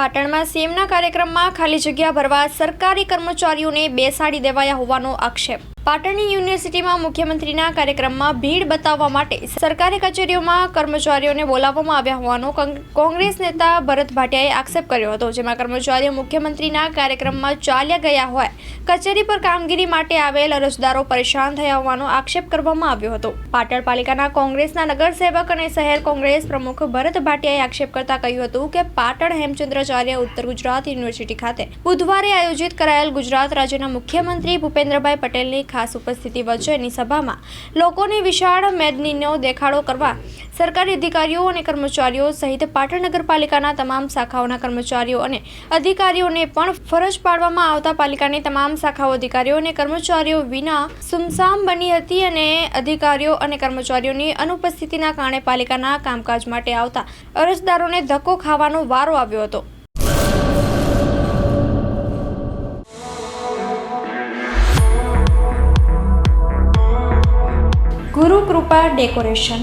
પાટણમાં સીએમના કાર્યક્રમમાં ખાલી જગ્યા ભરવા સરકારી કર્મચારીઓને બેસાડી દેવાયા હોવાનો આક્ષેપ. પાટણની યુનિવર્સિટીમાં મુખ્યમંત્રીના કાર્યક્રમમાં ભીડ બતાવવા માટે સરકારી કચેરીઓમાં કર્મચારીઓને બોલાવવામાં આવ્યા હોવાનો કોંગ- કોંગ્રેસ નેતા ભરત ભાટિયાએ આક્ષેપ કર્યો હતો, જેમાં કર્મચારીઓ મુખ્યમંત્રીના કાર્યક્રમમાં ચાલ્યા ગયા હોય કચેરી પર કામગીરી માટે આવેલ અરજદારો પરેશાન થયા હોવાનો આક્ષેપ કરવામાં આવ્યો હતો. પાટણ પાલિકાના કોંગ્રેસના નગરસેવક અને શહેર કોંગ્રેસ પ્રમુખ ભરત ભાટિયાએ આક્ષેપ કરતા કહ્યું હતું કે પાટણ હેમચંદ્રાચાર્ય ઉત્તર ગુજરાત યુનિવર્સિટી ખાતે બુધવારે આયોજિત કરાયેલ ગુજરાત રાજ્યના મુખ્યમંત્રી ભૂપેન્દ્રભાઈ પટેલની ખાસ ઉપસ્થિતિ વચ્ચેની સભામાં લોકોની વિશાળ મેદનીનો દેખાડો કરવા સરકારી અધિકારીઓ અને કર્મચારીઓ સહિત પાટણ નગરપાલિકાના તમામ શાખાઓના કર્મચારીઓ અને અધિકારીઓને પણ ફરજ પાડવામાં આવતા પાલિકાની તમામ શાખાઓ અધિકારીઓ અને કર્મચારીઓ વિના સુમસામ બની હતી અને અધિકારીઓ અને કર્મચારીઓની અનુપસ્થિતિના કારણે પાલિકાના કામકાજ માટે આવતા અરજદારોને ધક્કો ખાવાનો વારો આવ્યો હતો. ગુરુ કૃપા ડેકોરેશન